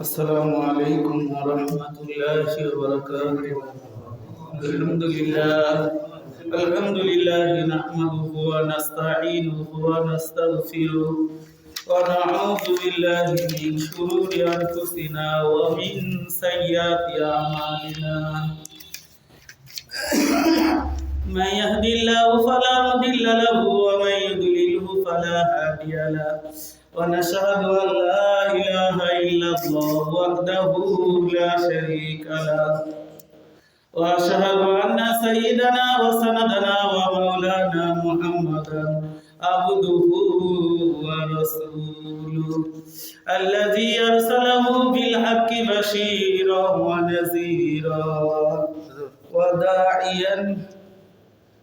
السلام عليكم ورحمة الله وبركاته. الحمد لله الحمد لله نحمده ونستعينه ونستغفره ونعوذ بالله من شرور أنفسنا ومن سيئات أعمالنا. من يهد الله فلا مضل له هادي له. ونشهد أن لا إله إلا الله وحده لا شريك له. وأشهد أن سيدنا وسندنا ومولانا محمدا عبده ورسوله. الذي أرسله بالحق بشيرا ونذيرا. وداعيا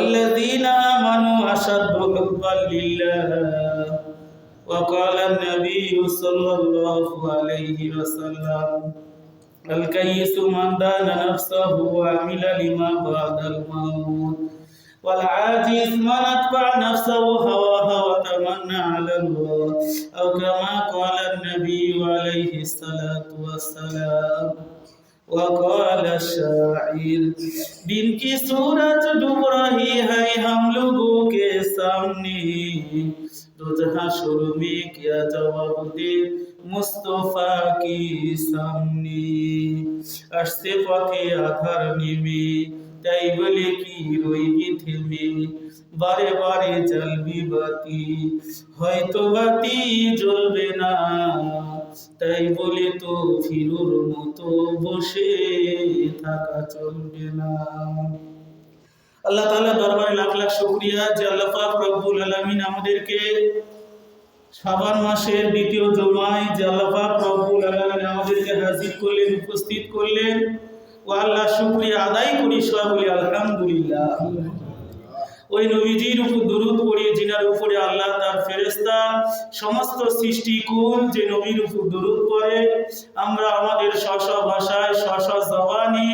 والذين آمنوا أشد حبا لله. وقال النبي صلى الله عليه وسلم الكيس من دان نفسه وعمل لما بعد الموت والعاجز من أتبع نفسه هواها وتمنى على الله أو كما قال النبي عليه الصلاة والسلام. وقال شاعر دن کی صورت ڈوب رہی ہے ہم لوگوں کے سامنے روز حشر میں کیا جواب دے মুস্তফা কি সামনে আসতে পথে আধার নেমে তাই বলে কি রইবি থেমে বারে বারে জ্বালবি বাতি হয়তো বাতি জ্বলবে না তাই বলে তো ফিরুর মতো বসে থাকা চলবে না। আল্লাহ তাআলা দরবারে লাখ লাখ শুকরিয়া যে আল্লাহ পাক রব্বুল আলামিন আমাদেরকে শাবান মাসের দ্বিতীয় জমায় যে আল্লাহ পাক রব্বুল আলামিন আমাদেরকে হাজির করলেন, উপস্থিত করলেন। ও আল্লাহ শুকরিয়া আদায় করি সবাই আলহামদুলিল্লাহ। ওই নবীজির উপর দুরুদ পড়ি জিনার উপরে আল্লাহ তার ফেরেস্তা সমস্ত সৃষ্টিকুল যে নবীর উপর দুরুদ পড়ে, আমরা আমাদের স্ব ভাষায় স্ব জবানি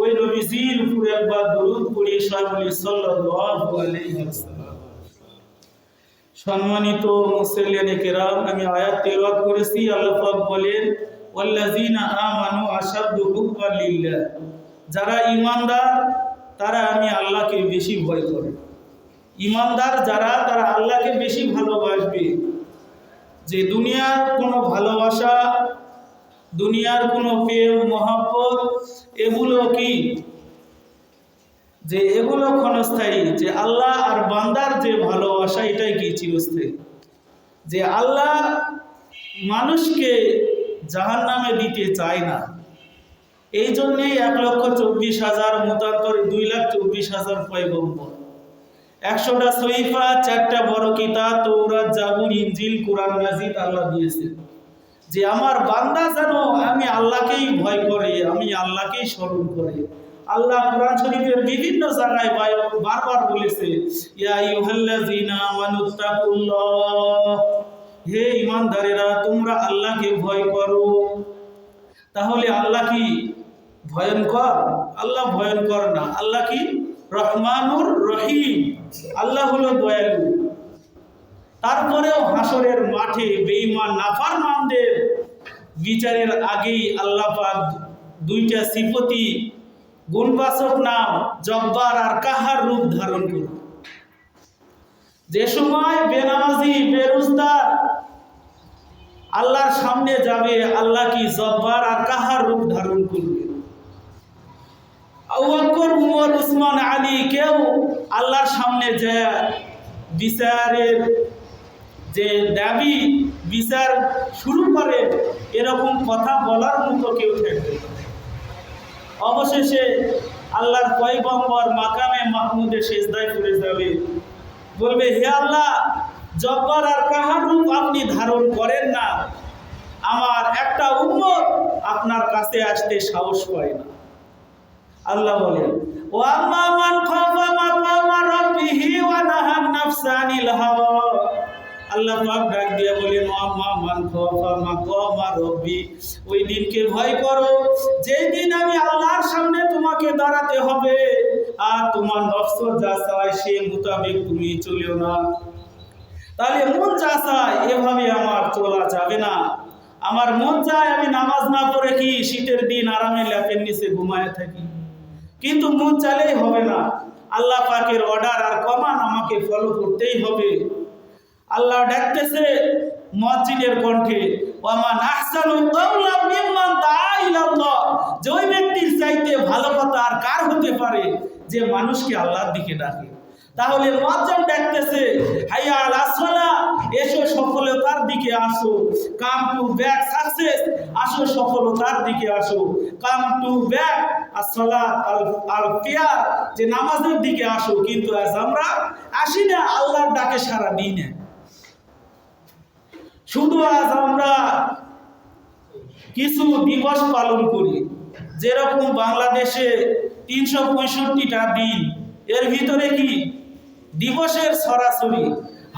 ওই নবীজির উপর একবার দুরুদ পড়ি সবাই সাল্লাল্লাহু আলাইহি ওয়াসাল্লাম সম্মানিত মুসল্লিয়ানে কেরাম, আমি আয়াত তেলাওয়াত করেছি, আল্লাহ পাক বলেন, ওয়াল্লাযিনা আমানু আশাদ্দু হুব্বান লিল্লাহ যারা ঈমানদার, তারা আমি আল্লাহকে বেশি ভয় করে। ঈমানদার যারা, তারা আল্লাহকে বেশি ভালোবাসবে। যে দুনিয়ার কোনো ভালোবাসা, দুনিয়ার কোনো প্রেম, মহাব্বত, এগুলো কি? যে এগুলো ক্ষণস্থায়ী, যে আল্লাহ আর বান্দার যে ভালোবাসা, এটাই কি চিরস্থায়ী? যে আল্লাহ মানুষকে জাহান নামে দিতে চায় না। এই জন্যেই এক লক্ষ চব্বিশ হাজার, মতান্তরে দুই লাখ চব্বিশ হাজার পয়গম্বর। একশোটা সহিফা, চারটা বড় কিতাব তৌরাত জাবুর ইঞ্জিল কোরআন, মাজিদ আল্লাহ দিয়েছে। যে আমার বান্দা যেন আমি আল্লাহকেই ভয় করে, আমি আল্লাহকেই স্মরণ করে। আল্লাহ কোরআন শরীফের বিভিন্ন জায়গায় বারবার বলেছে, ইয়া আইয়ুহাল্লাযীনা আমানুত্তাকুল্লাহ হে ঈমানদারেরা তোমরা আল্লাহকে ভয় করো। তাহলে আল্লাহ কি ভয়ঙ্কর? আল্লাহ ভয়ঙ্কর না, আল্লাহ কি রহমানুর রহিম। আল্লাহ হলো দয়ালু। তারপরেও হাসরের মাঠে বেঈমান নাফারমানদের বিচারের আগেই আল্লাহ পাক দুইটা সিপতি গুণবাচক নাম, জব্বার আর কাহার রূপ ধারণ করবে যে সময় বেনামাজি, বেরোজগার আল্লাহর সামনে যাবে, আল্লাহ কি জব্বার আর কাহার রূপ ধারণ করবে? আবু বকর উমর উসমান আলী কেউ আল্লাহর সামনে যায় বিচারের যে দাবি, বিচার শুরু করে, এরকম কথা বলার মতো কেউ থাকবে অবশেষে আল্লাহর পয়গম্বর মাকামে মাহমুদে সেজদায় পড়ে যাবে। বলবে, হে আল্লাহ, জব্বার আর কাহার রূপ আপনি ধারণ করেন না। আমার একটা উম্মত আপনার কাছে আসতে সাহস পায় না। আল্লাহ বলেন, ওয়া নাহান আল্লাহ ডাক দিয়ে ওই দিনকে ভয় করো। দিন আমি আল্লাহর সামনে তোমাকে দাঁড়াতে হবে, আর তোমার তুমি চলিও না। তাহলে মন যা চায় এভাবে আমার চলা যাবে না। আমার মন চায় আমি নামাজ না পড়ে কি, শীতের দিন আরামে ল্যাপের নিচে ঘুমায় থাকি। কিন্তু মন চালেই হবে না। আল্লাহ পাকের অর্ডার আর কমান আমাকে ফলো করতেই হবে। আল্লাহ ডাকতেছে মসজিদের কণ্ঠে, ওয়ামান আহসানু যে ওই ব্যক্তির চাইতে ভালো কথা আর কার হতে পারে যে মানুষকে আল্লাহর দিকে ডাকে। তাহলে মজ্জাম ডাকতেছে হাইয়া আল আসলা এসো সফলতার দিকে আসো। কাম টু ব্যাক সাকসেস আসো সফলতার দিকে আসো। কাম টু ব্যাক আসসালাত আল আল কেয়ার যে নামাজের দিকে আসো। কিন্তু আজ আমরা আসি না, আল্লাহর ডাকে সারা দিই না। শুধু আজ আমরা কিছু দিবস পালন করি। যেরকম বাংলাদেশে তিনশো পঁয়ষট্টিটা দিন, এর ভিতরে কি দিবসের সরাসরি।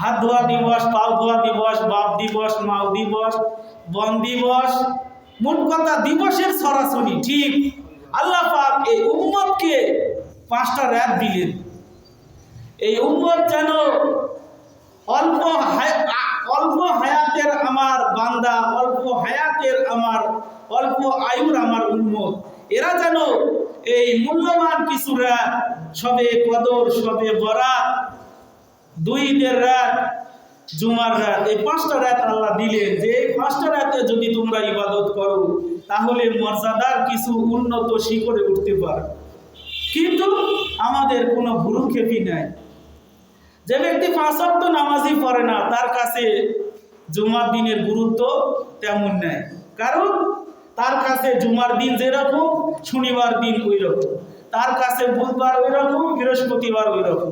হাত ধোয়া দিবস, পাও ধোয়া দিবস, বাপ দিবস, মাও দিবস, বন দিবস, মোট কথা দিবসের সরাসরি, ঠিক। আল্লাহ পাক এই উম্মতকে পাঁচটা রাত দিলেন। এই উম্মত যেন অল্প অল্প হায়াতের আমার বান্দা, অল্প হায়াতের আমার অল্প আয়ুর আমার উন্মত এরা যেন এই মূল্যবান কিছুরা সবে কদর, সবে বরাত দুই রাত, জুমার রাত, এই পাঁচটা রাত আল্লাহ দিলেন যে পাঁচটা রাতে যদি তোমরা ইবাদত করো, তাহলে মর্যাদার কিছু উন্নত শিখরে উঠতে পারো। কিন্তু আমাদের কোনো ভুরুক্ষেপই নাই। যে ব্যক্তি পাঁচক্ত নামাজই পড়ে না, তার কাছে জুমার দিনের গুরুত্ব তেমন নেই। কারণ তার কাছে জুমার দিন যেরকম, শনিবার দিন ওই রকম তার কাছে বুধবার ওই রকম বৃহস্পতিবার ওই রকম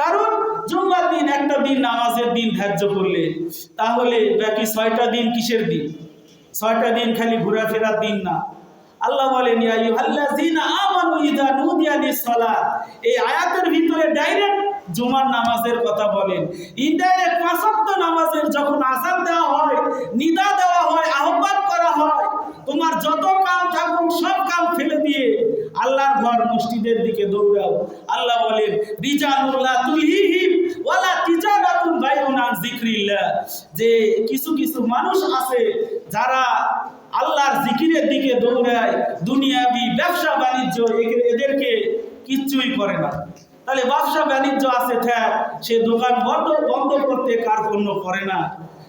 কারণ জুম্মার দিন একটা দিন, নামাজের দিন ধার্য করলে, তাহলে বাকি ছয়টা দিন কিসের দিন? ছয়টা দিন খালি ঘোরাফেরার দিন না। আল্লাহ বলেন এই আয়াতের ভিতরে ডাইরেক্ট জুমার নামাজের কথা বলেন। ইনডাইরেক্ট পাঁচ নামাজের যখন আযান দেওয়া হয়, নিদা দেওয়া হয়, আহ্বান করা হয় তোমার যত কাম থাকুক, সব কাম ফেলে দিয়ে আল্লাহর ঘর মসজিদের দিকে দৌড়াও। আল্লাহ বলেন রিজানুল্লাহ তুলহিহিম ওয়ালা তিজারাতুন বাইউন আন যিকরিল্লাহ। যে কিছু কিছু মানুষ আছে যারা আল্লাহর জিকিরের দিকে দৌড়ায়, দুনিয়াবি ব্যবসা বাণিজ্য এদেরকে কিচ্ছুই করে না। তাহলে ব্যবসা বাণিজ্য আছে থ্যাক সে দোকান বন্ধ বন্ধ করতে কার্পণ্য করে না।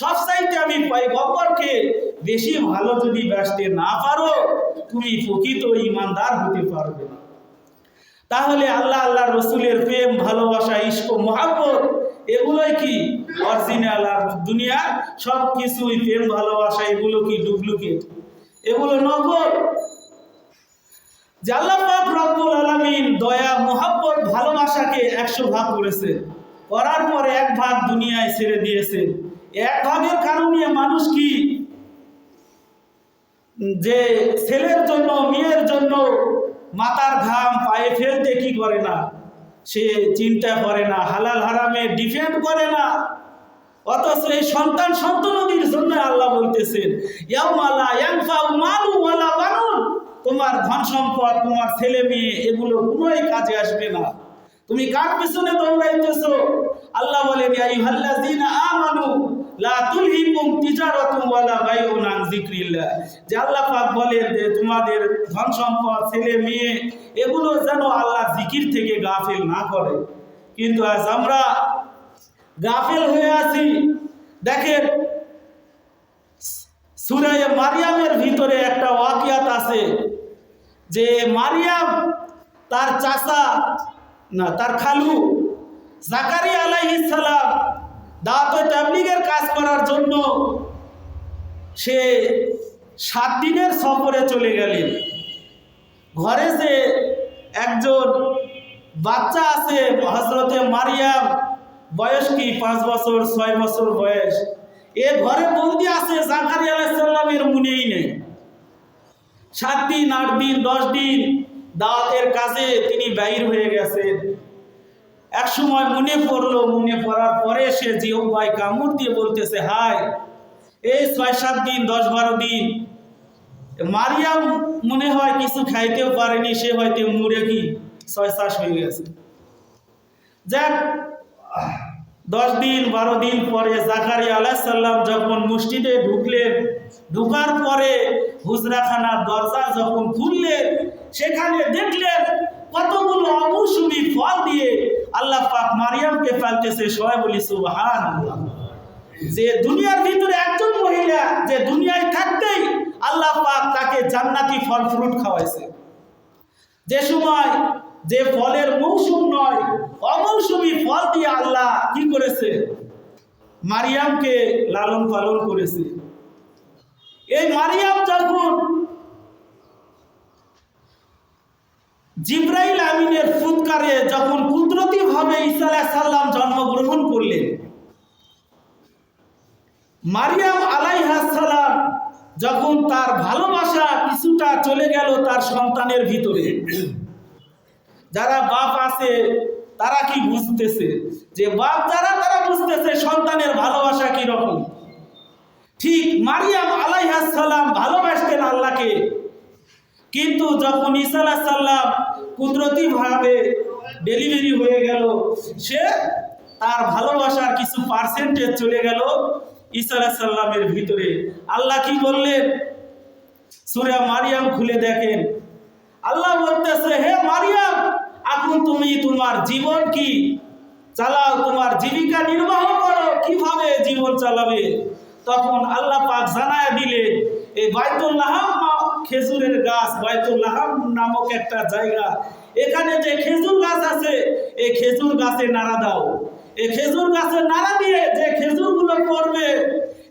সব চাইতে আমি পয়গম্বরকে বেশি ভালো যদি বাসতে না পারো, তুমি প্রকৃত ঈমানদার হতে পারবে না। তাহলে আল্লাহ আল্লাহ রসুলের প্রেম, ভালোবাসা ইস্ক মহাব্বত, এগুলোই কি? অরিজিনাল আর দুনিয়া সব কিছুই প্রেম, ভালোবাসা, এগুলো কি ডুপ্লিকেট এগুলো নকল আল্লাহ রব্বুল আলামিন দয়া, মোহাব্বত, ভালোবাসাকে একশো ভাগ করেছে করার পর এক ভাগ দুনিয়ায় ছেড়ে দিয়েছে এক ভাগের কারণে মানুষ কি? যে ছেলের জন্য, মেয়ের জন্য মাথার ঘাম পায়ে ফেলতে কি করে না? সে চিন্তা করে না, হালাল হারামে ডিফেন্ড করে না। অথচ এই সন্তান সন্তনদীর জন্য আল্লাহ বলতেছেন তোমার ধন সম্পদ, তোমার ছেলে মেয়ে, এগুলো কোনোই কাজে আসবে না। তুমি কার পিছনে দৌড়াইতেছো? আল্লাহ বলেন লা তুলহিকুম তিজারাতুন বাইউন আন যিকরিল্লাহ। যে আল্লাহ পাক তোমাদের ধন সম্পদ, ছেলে, মেয়ে, এগুলো যেন আল্লাহ জিকির থেকে গাফিল না করে। কিন্তু আজ আমরা গাফিল হয়ে আছি, দেখেন সুরায় মারিয়ামের ভিতরে একটা ওয়াকিয়াত আছে, যে মারিয়াম তার চাচা, না, তার খালু জাকারিয়া আলাইহিস সালাম দাওয়াত তাবলিগের কাজ করার জন্য সে সাত দিনের সফরে চলে গেলেন। ঘরে যে একজন বাচ্চা আছে হজরতে মারিয়াম, বয়স কি? পাঁচ বছর, ছয় বছর বয়স। এ ঘরে বন্দি আছে জাকারি আলাইসাল্লামের মনেই নেই। সাত দিন, আট দিন, দশ দিন দাওয়াতের কাজে তিনি বাইর হয়ে গেছেন। এক সময় মনে পড়ল, মনে পড়ার পরে সে যে উপায় কামড় দিয়ে বলতেছে, হায়, এই ছয় সাত দিন, দশ বারো দিন, মারিয়াম মনে হয় কিছু খাইতেও পারেনি, সে হয়তো মুড়ে কি, ছয় চাষ হয়ে গেছে। যাক, দশ দিন, বারো দিন পরে জাকারি আলাইসাল্লাম যখন মসজিদে ঢুকলেন, ঢুকার পরে হুজরাখানার দরজা যখন খুললেন, সেখানে দেখলেন কতগুলো অমৌসুমি ফল দিয়ে আল্লাহ পাক মারিয়ামকে ফেলতেছে, সবাই বলি সুবহান যে দুনিয়ার ভিতরে একজন মহিলা যে দুনিয়ায় থাকতেই আল্লাহ পাক তাকে জান্নাতি ফল ফ্রুট খাওয়াইছে। যে সময় যে ফলের মৌসুম নয়, অমৌসুমি ফল দিয়ে আল্লাহ কি করেছে? মারিয়ামকে লালন পালন করেছে। এই মারিয়াম যখন জিব্রাইল আমিনের ফুৎকারে যখন কুদরতি ভাবে ঈসা আলাইহিস সালাম জন্মগ্রহণ করলেন, মারিয়াম আলাইহাস সালাম যখন তার ভালোবাসা কিছুটা চলে গেল তার সন্তানের ভিতরে, যারা বাপ আছে তারা কি বুঝতেছে? যে বাপ যারা, তারা বুঝতেছে সন্তানের ভালোবাসা কি রকম ঠিক মারিয়াম আলাইহাস সালাম ভালোবাসতেন আল্লাহকে কিন্তু যখন ঈসা আলাইহিস সালাম কুদরতি ভাবে ডেলিভারি হয়ে গেল, সে তার ভালোবাসার কিছু পার্সেন্টেজ চলে গেল ঈসা আলাইহিস সালামের ভিতরে। আল্লাহ কি বললেন? সূরা মারিয়াম খুলে দেখেন। আল্লাহ বলতেছে, হে মারিয়াম, এখন তুমি তোমার জীবন কি? চালাও, তোমার জীবিকা নির্বাহ করো। কীভাবে জীবন চালাবে? তখন আল্লাহ পাক জানায় দিলে এই বাইতুল্লাহ খেজুরের গাছ, বাইতুল্লাহ নামক একটা জায়গা। এখানে যে খেজুর গাছ আছে, এই খেজুর গাছে নাড়া দাও। এই খেজুর গাছে নাড়া দিয়ে যে খেজুরগুলো পড়বে,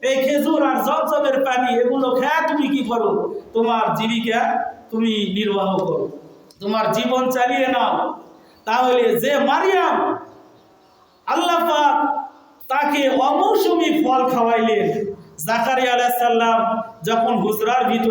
এই খেজুর আর জমজমের পানি, এগুলো খেয়ে তুমি কি করো? তোমার জীবিকা তুমি নির্বাহ করো। তোমার জীবন চালিয়ে নাও। তাহলে যে মারিয়াম, আল্লাহ তাকে অমৌসুমি ফল খাওয়াইলেন। জাকারিয়া আলাইহিস সালাম যখন হুজরার ভিতরে